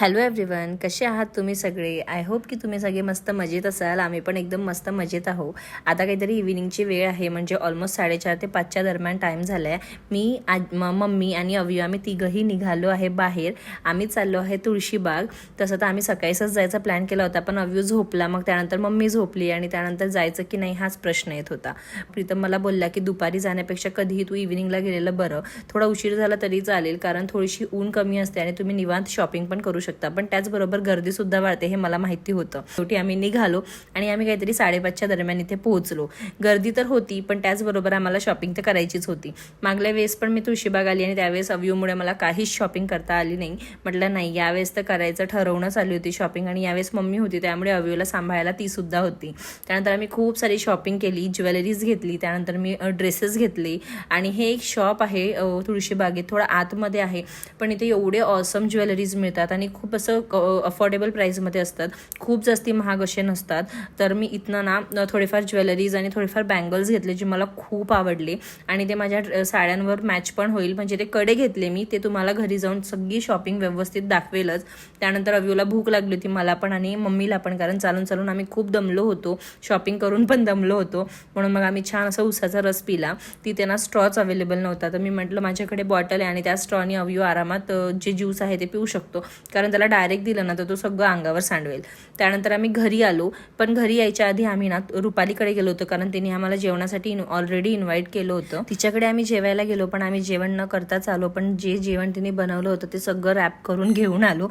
Hello everyone कसे आहात तुम्ही सगळे? आय होप की तुम्ही सगळे मस्त मजेत असाल. आम्ही पण एकदम मस्त मजेत आहो आता काहीतरी इव्हिनिंगची वेळ आहे. म्हणजे ऑलमोस्ट साडेचार ते पाचच्या दरम्यान टाईम झाला आहे मी आज मम्मी आणि अवयव आम्ही तिघंही निघालो आहे बाहेर. आम्ही चाललो आहे तुळशीबाग. तसं तर आम्ही सकाळीच जायचा प्लॅन केला होता पण अव्यू झोपला. मग त्यानंतर मम्मी झोपली आणि त्यानंतर जायचं की नाही हाच प्रश्न येत होता. प्रीतम मला बोलला की दुपारी जाण्यापेक्षा कधीही तू इव्हिनिंगला गेलेलं बरं. थोडा उशीर झाला तरी चालेल कारण थोडीशी ऊन कमी असते आणि तुम्ही निवांत शॉपिंग पण करू शकता. पण त्याचबरोबर गर्दी सुद्धा वाढते हे मला माहिती होतं. शेवटी आम्ही निघालो आणि आम्ही काहीतरी साडेपाचच्या दरम्यान इथे पोहोचलो. गर्दी तर होती पण त्याचबरोबर आम्हाला शॉपिंग तर करायचीच होती. मागल्या वेळेस पण मी तुळशीबाग आली आणि त्यावेळेस अव्यूमुळे मला काहीच शॉपिंग करता आली नाही. म्हटलं नाही यावेळेस तर करायचं ठरवणंच आली होती शॉपिंग आणि यावेळेस मम्मी होती त्यामुळे अव्यूला सांभाळायला ती सुद्धा होती. त्यानंतर आम्ही खूप सारी शॉपिंग केली ज्वेलरीज घेतली त्यानंतर मी ड्रेसेस घेतले. आणि हे एक शॉप आहे तुळशीबागेत थोडं आतमध्ये आहे. पण इथे एवढे ऑसम ज्वेलरीज मिळतात आणि खूप असं अफोर्डेबल प्राईजमध्ये असतात. खूप जास्ती महाग असे नसतात. तर मी इथनं ना थोडेफार ज्वेलरीज आणि थोडेफार बँगल्स घेतले जे मला खूप आवडले. आणि ते माझ्या साड्यांवर मॅच पण होईल. म्हणजे ते कडे घेतले मी ते तुम्हाला घरी जाऊन सगळी शॉपिंग व्यवस्थित दाखवेलच. त्यानंतर अव्यूला भूक लागली होती मला पण आणि मम्मीला पण कारण चालून चालून आम्ही खूप दमलो होतो. शॉपिंग करून पण दमलो होतो. म्हणून मग आम्ही छान असा उसाचा रस पिला. तिथे ना स्ट्रॉच अवेलेबल नव्हता. तर मी म्हटलं माझ्याकडे बॉटल आहे आणि त्या स्ट्रॉनी अव्यू आरामात जे ज्यूस आहे ते पिऊ शकतो. कारण त्याला डायरेक्ट दिलं ना तर तो सगळं अंगावर सांडवेल. त्यानंतर आम्ही घरी आलो. पण घरी यायच्या आधी आम्ही ना रुपालीकडे गेलो होतो कारण तिने आम्हाला जेवणासाठी ऑलरेडी इन्व्हाइट केलं होतं. तिच्याकडे आम्ही जेवायला गेलो पण आम्ही जेवण न करताच आलो पण जे जेवण तिने बनवलं होतं ते सगळं रॅप करून घेऊन आलो.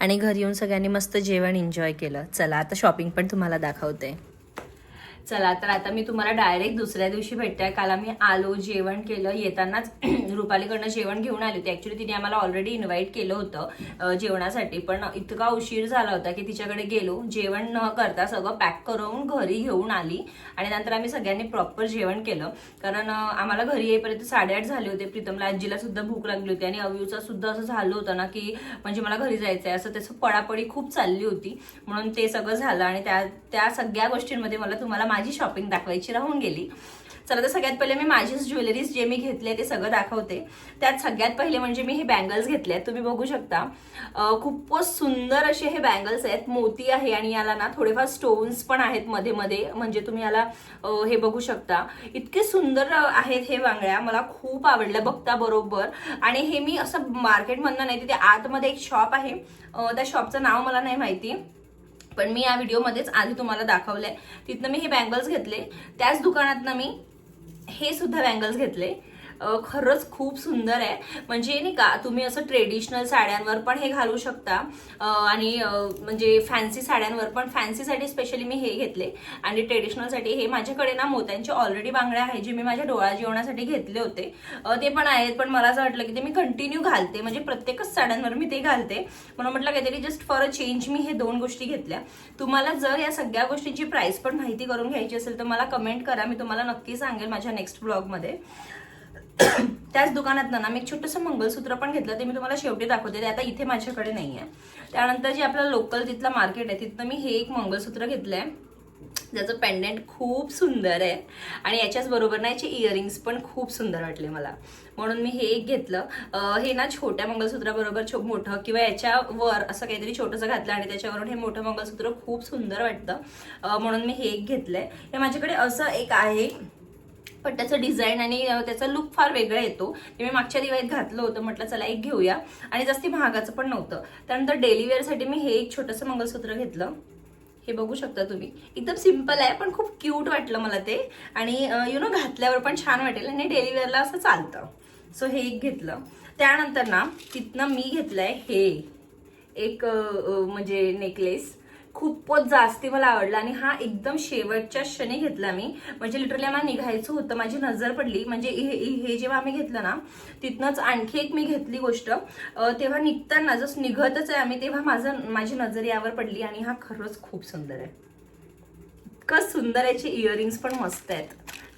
आणि घरी येऊन सगळ्यांनी मस्त जेवण एन्जॉय केलं. चला आता शॉपिंग पण तुम्हाला दाखवते. चला तर आता मी तुम्हाला डायरेक्ट दुसऱ्या दिवशी भेटते. काल आम्ही आलो जेवण केलं. येतानाच रुपालीकडनं जेवण घेऊन आली होती. ऍक्च्युली तिने आम्हाला ऑलरेडी इन्व्हाइट केलं होतं जेवणासाठी. पण इतका उशीर झाला होता की तिच्याकडे गेलो. जेवण न करता सगळं पॅक करून घरी घेऊन आली. आणि नंतर आम्ही सगळ्यांनी प्रॉपर जेवण केलं. कारण आम्हाला घरी येईपर्यंत साडेआठ झाले होते. प्रीतमला आजीला सुद्धा भूक लागली होती. आणि अव्यूचा सुद्धा असं झालं होतं ना की म्हणजे मला घरी जायचं आहे असं त्याचं पडापडी खूप चालली होती. म्हणून ते सगळं झालं. आणि त्या त्या सगळ्या गोष्टींमध्ये मला तुम्हाला माझी शॉपिंग दाखवायची राहून गेली. चला तर सगळ्यात पहिले मी माझीच ज्वेलरीज जे मी घेतले ते सगळं दाखवते. त्यात सगळ्यात पहिले म्हणजे मी हे बँगल्स घेतले आहेत. तुम्ही बघू शकता. खूपच सुंदर असे हे बँगल्स आहेत. मोती आहे आणि याला ना थोडेफार स्टोन्स पण आहेत मध्ये मध्ये. म्हणजे तुम्ही याला हे बघू शकता. इतके सुंदर आहेत हे बांगड्या मला खूप आवडल्या बघता बरोबर. आणि हे मी असं मार्केटमधनं नाही तिथे आतमध्ये एक शॉप आहे. त्या शॉपचं नाव मला नाही माहिती. पण मी या व्हिडिओमध्येच आधी तुम्हाला दाखवलंय. तिथनं मी हे बँगल्स घेतले. त्याच दुकानातनं मी हे सुद्धा बँगल्स घेतले. खरंच खूप सुंदर आहे. म्हणजे नाही का तुम्ही असं ट्रेडिशनल साड्यांवर पण हे घालू शकता. आणि म्हणजे फॅन्सी साड्यांवर पण फॅन्सीसाठी स्पेशली मी हे घेतले. आणि ट्रेडिशनलसाठी हे माझ्याकडे ना मोत्यांचे ऑलरेडी बांगड्या आहेत जे मी माझ्या डोळा जेवणासाठी घेतले होते. ते पण आहेत पण मला असं वाटलं की ते मी कंटिन्यू घालते. म्हणजे प्रत्येकच साड्यांवर मी ते घालते. म्हणून म्हटलं काहीतरी जस्ट फॉर अ चेंज मी हे दोन गोष्टी घेतल्या. तुम्हाला जर या सगळ्या गोष्टींची प्राइस पण माहिती करून घ्यायची असेल तर मला कमेंट करा. मी तुम्हाला नक्की सांगेल माझ्या नेक्स्ट ब्लॉगमध्ये त्याच दुकानात ना मी एक छोटंसं मंगलसूत्र पण घेतलं ते मी तुम्हाला शेवटी दाखवते ते आता इथे माझ्याकडे नाही आहे त्यानंतर जे आपलं लोकल तिथलं मार्केट आहे तिथनं मी हे एक मंगलसूत्र आहे ज्याचं पेंडेंट खूप सुंदर आहे. आणि याच्याच बरोबर ना याचे इयरिंग्स पण खूप सुंदर वाटले मला. म्हणून मी हे एक घेतलं. हे ना छोट्या मंगळसूत्राबरोबर छो मोठं किंवा याच्यावर असं काहीतरी छोटंसं घातलं आणि त्याच्यावरून हे मोठं मंगळसूत्र खूप सुंदर वाटतं. म्हणून मी हे एक घेतलं आहे हे माझ्याकडे असं एक आहे. पण त्याचं डिझाईन आणि त्याचा लुक फार वेगळा येतो. ते मी मागच्या दिवाळीत घातलं होतं म्हटलं चला एक घेऊया. आणि जास्ती महागाचं पण नव्हतं. त्यानंतर डेली वेअरसाठी मी हे एक छोटंसं मंगळसूत्र घेतलं. हे बघू शकता तुम्ही. एकदम सिंपल आहे पण खूप क्यूट वाटलं मला ते. आणि यु नो घातल्यावर पण छान वाटेल आणि डेली वेअरला असं चालतं. सो हे एक घेतलं. त्यानंतर ना तिथनं मी घेतलंय हे. एक म्हणजे नेकलेस खूपच जास्ती मला आवडला आणि हा एकदम शेवटच्या क्षणी घेतला मी. म्हणजे लिटरली आम्हाला निघायचं होतं माझी नजर पडली. म्हणजे हे हे- जेव्हा आम्ही घेतलं ना तिथनंच आणखी एक मी घेतली गोष्ट. तेव्हा निघताना जस निघतच आहे आम्ही तेव्हा माझं माझी नजर यावर पडली आणि हा खरंच खूप सुंदर आहे. इतकं सुंदर याचे इयरिंग्स पण मस्त आहेत.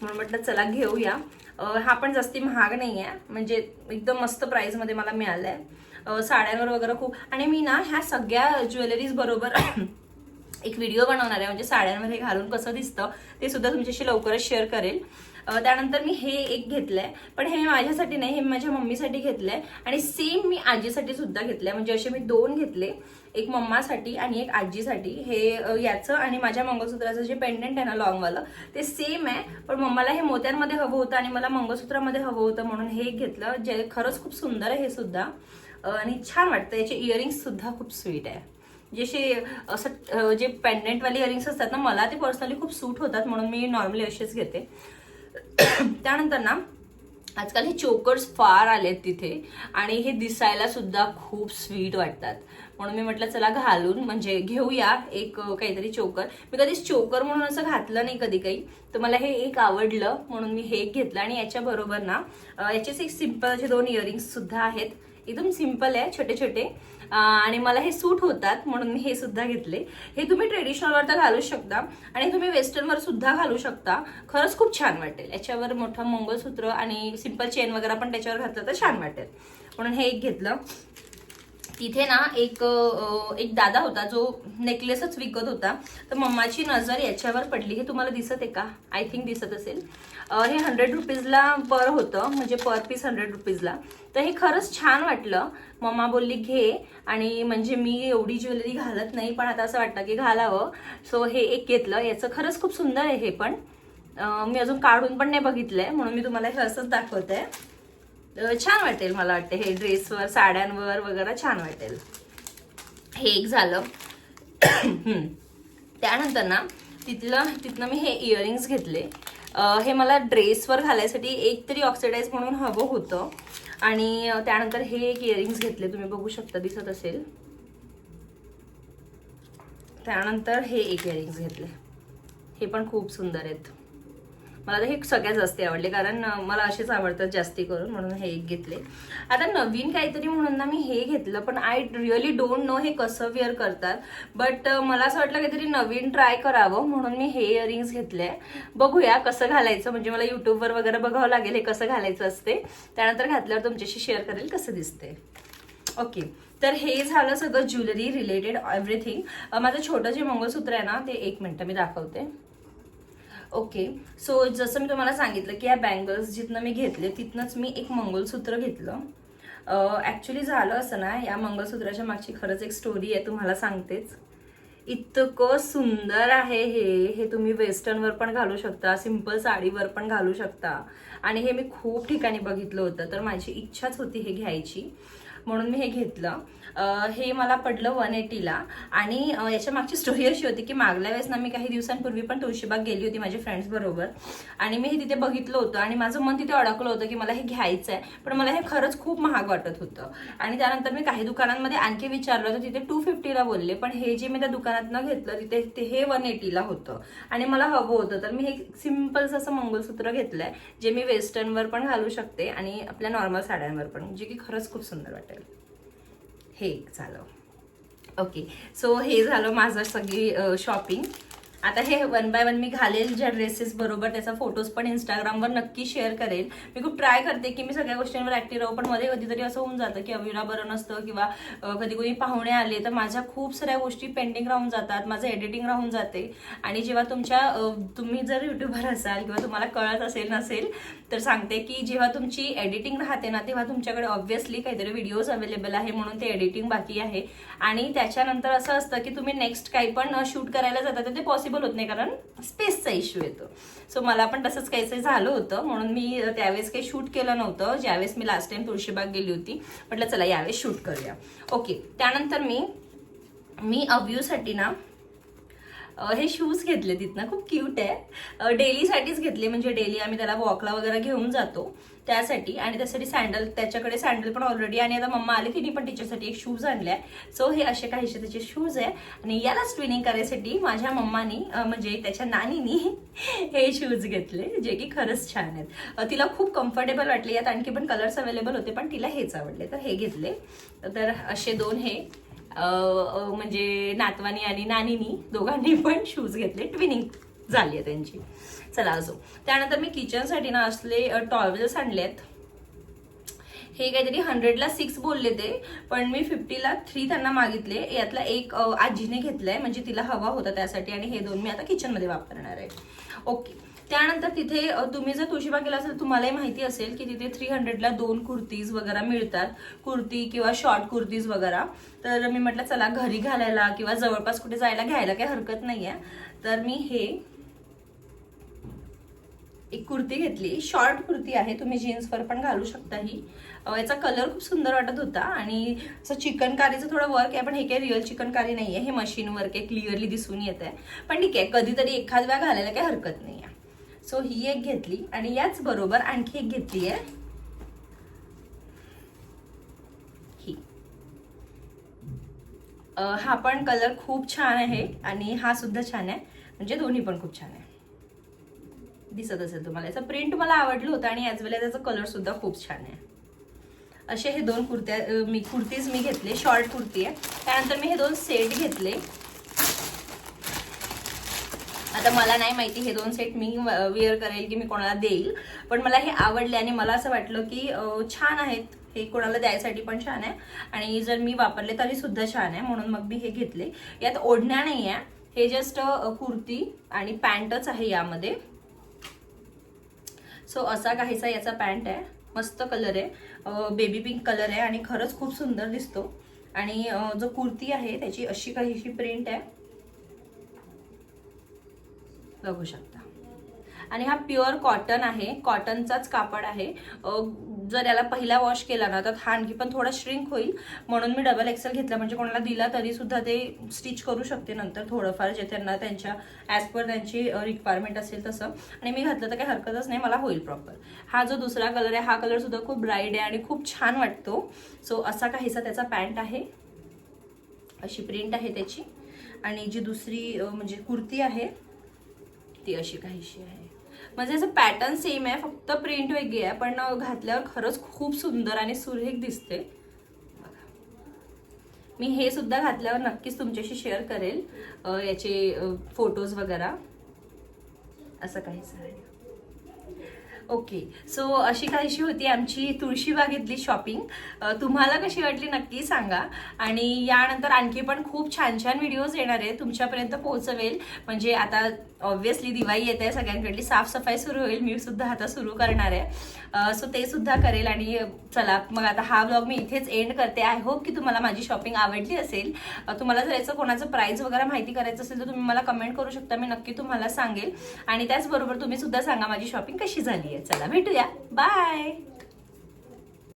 म्हणून म्हटलं चला घेऊया. हा पण जास्ती महाग नाही आहे. म्हणजे एकदम मस्त प्राईजमध्ये मला मिळालं आहे साड्यांवर वगैरे खूप. आणि मी ना ह्या सगळ्या ज्वेलरीज बरोबर एक व्हिडिओ बनवणार आहे म्हणजे साड्यांमध्ये घालून कसं दिसतं ते सुद्धा तुमच्याशी लवकरच शेअर करेल. त्यानंतर मी हे एक घेतलंय. पण हे माझ्यासाठी नाही हे माझ्या मम्मीसाठी घेतलंय. आणि सेम मी आजीसाठी सुद्धा घेतलंय. म्हणजे असे मी दोन घेतले. एक मम्मासाठी आणि एक आजीसाठी. हे याचं आणि माझ्या मंगळसूत्राचं जे पेंडंट आहे ना लॉंगवालं ते सेम आहे. पण मम्माला हे मोत्यांमध्ये हवं होतं आणि मला मंगळसूत्रामध्ये हवं होतं म्हणून हे घेतलं. जे खरंच खूप सुंदर आहे हे सुद्धा. आणि छान वाटतं. याचे इयरिंग्स सुद्धा खूप स्वीट आहे. जसे असं जे पेंडंटवाले इयरिंग्स असतात ना मला ते पर्सनली खूप सूट होतात म्हणून मी नॉर्मली असेच घेते. त्यानंतर ना आजकाल हे चोकर्स फार आलेत तिथे आणि हे दिसायला सुद्धा खूप स्वीट वाटतात. म्हणून मी म्हटलं चला घालून म्हणजे घेऊया एक काहीतरी चोकर मी कधीच चोकर म्हणून असं घातलं नाही कधी काही. तर मला हे एक आवडलं म्हणून मी हे एक घेतलं. आणि याच्याबरोबर ना याचेच एक सिंपल असे दोन इयरिंग्स सुद्धा आहेत. एकदम सिंपल आहे छोटे छोटे आणि मला हे सूट होतात म्हणून मी हे सुद्धा घेतले. हे तुम्ही ट्रेडिशनलवर तर घालू शकता आणि तुम्ही वेस्टर्नवर सुद्धा घालू शकता. खरंच खूप छान वाटेल. याच्यावर मोठं मंगळसूत्र आणि सिंपल चेन वगैरे पण त्याच्यावर घातलं तर छान वाटेल. म्हणून हे एक घेतलं. तिथे ना एक एक दादा होता जो नेकलेसच विकत होता. तर मम्माची नजर याच्यावर पडली. हे तुम्हाला दिसत आहे का? आय थिंक दिसत असेल. हे हंड्रेड रुपीजला पर होतं. म्हणजे पर पीस हंड्रेड रुपीजला तर हे खरंच छान वाटलं. मम्मा बोलली घे. आणि म्हणजे मी एवढी ज्वेलरी घालत नाही पण आता असं वाटतं की घालावं. सो हे एक घेतलं. याचं खरंच खूप सुंदर आहे हे पण. मी अजून काढून पण नाही बघितलंय. म्हणून मी तुम्हाला हे असंच दाखवते छान वाटेल मला वाटते. हे ड्रेसवर साड्यांवर वगैरे छान वाटेल. हे एक झालं. त्यानंतर ना तिथलं तिथनं मी हे इयरिंग्स घेतले. हे मला ड्रेसवर घालायसाठी एक तरी ऑक्सिडाईज म्हणून हवं होतं. आणि त्यानंतर हे एक इयरिंग्स घेतले. तुम्ही बघू शकता दिसत असेल. त्यानंतर हे एक इयरिंग्स घेतले. हे पण खूप सुंदर आहेत. मला तर हे सगळ्यात जास्त आवडले कारण मला असेच आवडतात जास्ती करून म्हणून हे एक घेतले. आता नवीन काहीतरी म्हणून ना मी हे घेतलं पण आय रिअली डोंट नो हे कसं वेअर करतात. बट मला असं वाटलं काहीतरी नवीन ट्राय करावं म्हणून मी हे इयरिंग्स घेतले. बघूया कसं घालायचं म्हणजे मला युट्यूबवर वगैरे बघावं लागेल हे कसं घालायचं असते. त्यानंतर घातल्यावर तुमच्याशी शेअर करेल कसं दिसते ओके तर हे झालं सगळं ज्वेलरी रिलेटेड एव्हरीथिंग माझं छोटं जे मंगळसूत्र आहे ना ते एक मिनटं मी दाखवते. ओके सो जसं मी तुम्हाला सांगितलं की या बँगल्स जिथनं मी घेतले तिथनंच मी एक मंगळसूत्र घेतलं. ॲक्च्युली झालं असं ना या मंगळसूत्राच्या मागची खरंच एक स्टोरी आहे तुम्हाला सांगतेच. इतकं सुंदर आहे हे. हे तुम्ही वेस्टर्नवर पण घालू शकता सिंपल साडीवर पण घालू शकता. आणि हे मी खूप ठिकाणी बघितलं होतं तर माझी इच्छाच होती हे घ्यायची. म्हणून मी हे घेतलं. हे मला पडलं वन एटीला आणि याच्या मागची स्टोरी अशी होती की मागल्या वेळेस ना मी काही दिवसांपूर्वी पण तुळशीबाग गेली होती माझ्या फ्रेंड्स बरोबर. आणि मी हे तिथे बघितलं होतं आणि माझं मन तिथे अडकलं होतं की मला हे घ्यायचं आहे पण मला हे खरंच खूप महाग वाटत होतं. आणि त्यानंतर मी काही दुकानांमध्ये आणखी विचारलं तर तिथे टू फिफ्टीला बोलले. पण हे जे मी त्या दुकानातनं घेतलं तिथे ते हे वन एटीला होतं. आणि मला हवं होतं. तर मी हे सिम्पल्स असं मंगळसूत्र घेतलंय जे मी वेस्टर्नवर पण घालू शकते आणि आपल्या नॉर्मल साड्यांवर पण जे की खरंच खूप सुंदर वाटतं. वाटेल हे एक झालं. ओके सो हे झालं माझं सगळी शॉपिंग आता हे वन बाय वन मी घालेल ज्या ड्रेसेस बरोबर त्याचा फोटोज पण इंस्टाग्रामवर नक्की शेअर करेल. मी खूप ट्राय करते की मी सगळ्या गोष्टींवर ऍक्टिव्ह राहू पण मध्ये कधीतरी असं होऊन जातं की अविरा बरं नसतं किंवा कधी कोणी पाहुणे आले तर माझ्या खूप साऱ्या गोष्टी पेंडिंग राहून जातात माझं एडिटिंग राहून जाते. आणि जेव्हा तुमच्या तुम्ही जर युट्यूबर असाल किंवा तुम्हाला कळत असेल नसेल तर सांगते की जेव्हा तुमची एडिटिंग राहते ना तेव्हा तुमच्याकडे ऑब्व्हियसली काहीतरी व्हिडिओज अवेलेबल आहे म्हणून ते एडिटिंग बाकी आहे. आणि त्याच्यानंतर असं असतं की तुम्ही नेक्स्ट काही पण शूट करायला जाता तर ते पॉसिबल होत नाही कारण स्पेसचा इश्यू येतो. सो मला पण तसंच काहीसं झालं होतं. म्हणून मी त्यावेळेस काही शूट केलं नव्हतं. ज्यावेळेस मी लास्ट टाइम तुळशीबाग गेली होती. म्हटलं चला यावेळेस शूट करूया. ओके त्यानंतर मी मी अव्ह्यूसाठी ना हे शूज घेतले तिथनं खूप क्यूट आहे. डेलीसाठीच घेतले म्हणजे डेली आम्ही त्याला वॉकला वगैरे घेऊन जातो त्यासाठी. आणि त्यासाठी सँडल त्याच्याकडे सँडल पण ऑलरेडी आणि आता मम्मा आली तिने पण तिच्यासाठी एक शूज आणलाय सो हे असे काहीसे त्याचे शूज आहे. आणि याला स्विनिंग करायसाठी माझ्या मम्मानी म्हणजे त्याच्या नानीनी हे शूज घेतले जे की खरंच छान आहेत. तिला खूप कम्फर्टेबल वाटले. यात आणखी पण कलर्स अवेलेबल होते पण तिला हेच आवडले. तर हे घेतले. तर असे दोन हे. म्हणजे नातवानी आणि नानीनी दोघांनी पण शूज घेतले. ट्विनिंग झाली आहे त्यांची. चला असो. त्यानंतर मी किचनसाठी ना असले टॉवेल्स आणलेत. हे काहीतरी हंड्रेडला सिक्स बोलले ते पण मी फिफ्टीला थ्री त्यांना मागितले. यातला एक आजीने घेतलाय म्हणजे तिला हवा होता त्यासाठी आणि हे दोन मी आता किचनमध्ये वापरणार आहे. ओके त्यानंतर तिथे तुम्ही जर तोशिबा गेला असेल तुम्हालाही माहिती असेल की तिथे थ्री हंड्रेडला दोन कुर्तीज वगैरे मिळतात. कुर्ती किंवा शॉर्ट कुर्तीज वगैरे. तर मी म्हटलं चला घरी घालायला किंवा जवळपास कुठे जायला घ्यायला काही हरकत नाही आहे तर मी हे एक कुर्ती घेतली. शॉर्ट कुर्ती आहे. तुम्ही जीन्सवर पण घालू शकता ही. याचा कलर खूप सुंदर वाटत होता आणि असं चिकनकारीचं थोडं वर्क आहे पण हे काही रिअल चिकनकारी नाही आहे हे मशीन वर्क आहे. क्लिअरली दिसून येत आहे पण ठीक आहे. कधीतरी एखाद वेळा घालायला काही हरकत नाही आहे सो ही एक घेतली आणि याच बरोबर आणखी एक घेतली आहे. ही. हा पण कलर खूप छान आहे आणि हा सुद्धा छान आहे. म्हणजे दोन्ही पण खूप छान आहे. दिसत असेल तुम्हाला. याचा प्रिंट मला आवडलं होतं आणि याच वेळेला त्याचा कलर सुद्धा खूप छान आहे. असे हे दोन कुर्त्या मी कुर्तीज मी घेतले. शॉर्ट कुर्ती आहे. त्यानंतर मी हे दोन सेट घेतले. आता मला नाही माहिती हे दोन सेट मी वेअर करेल की मी कोणाला देईल. पण मला हे आवडले आणि मला असं वाटलं की छान आहेत. हे कोणाला द्यायसाठी पण छान आहे. आणि जर मी वापरले तरी सुद्धा छान आहे. म्हणून मग मी हे घेतले. यात ओढण्या नाही आहे हे जस्ट कुर्ती आणि पॅन्टच आहे यामध्ये. सो असा काहीसा याचा पॅन्ट आहे. मस्त कलर आहे. बेबी पिंक कलर आहे आणि खरंच खूप सुंदर दिसतो. आणि जो कुर्ती आहे त्याची अशी काहीशी प्रिंट आहे. बघू शकता. आणि हा प्युअर कॉटन आहे. कॉटनचाच कापड आहे. जर याला पहिला वॉश केला ना तर हा आणखी पण थोडा श्रिंक होईल. म्हणून मी डबल एक्सेल घेतला. म्हणजे कोणाला दिला तरी सुद्धा ते स्टिच करू शकते नंतर थोडंफार जे त्यांना त्यांच्या ॲज पर त्यांची रिक्वायरमेंट असेल तसं. आणि मी घातलं तर काही हरकतच नाही. मला होईल प्रॉपर हा जो दुसरा कलर आहे हा कलर सुद्धा खूप ब्राईट आहे आणि खूप छान वाटतो. सो असा काहीसा त्याचा पॅन्ट आहे. अशी प्रिंट आहे त्याची. आणि जी दुसरी म्हणजे कुर्ती आहे ती अशी काहीशी आहे. म्हणजे असं पॅटर्न सेम आहे फक्त प्रिंट वेगळी आहे पण घातल्यावर खरंच खूप सुंदर आणि सुरेख दिसते. मी हे सुद्धा घातल्यावर नक्कीच तुमच्याशी शेअर करेल याचे फोटोज वगैरे. असं काहीच आहे. ओके सो अशी काहीशी होती? आमची तुळशीबागेतली शॉपिंग तुम्हाला कशी वाटली नक्की सांगा. आणि यानंतर आणखी पण खूप छान छान व्हिडिओज येणार आहे तुमच्यापर्यंत पोहोचवेल. म्हणजे आता ऑब्व्हियसली दिवाळी येते सगळ्यांकडली साफसफाई सुरू होईल. मी सुद्धा आता सुरू करणार आहे. सो ते सुद्धा करेल. आणि चला मग आता हा ब्लॉग मी इथेच एंड करते. आय होप की तुम्हाला माझी शॉपिंग आवडली असेल. तुम्हाला जर याचं कोणाचं प्राईस वगैरे माहिती करायचं असेल तर तुम्ही मला कमेंट करू शकता. मी नक्की तुम्हाला सांगेल. आणि त्याचबरोबर तुम्ही सुद्धा सांगा माझी शॉपिंग कशी झाली आहे चला भेटूया. बाय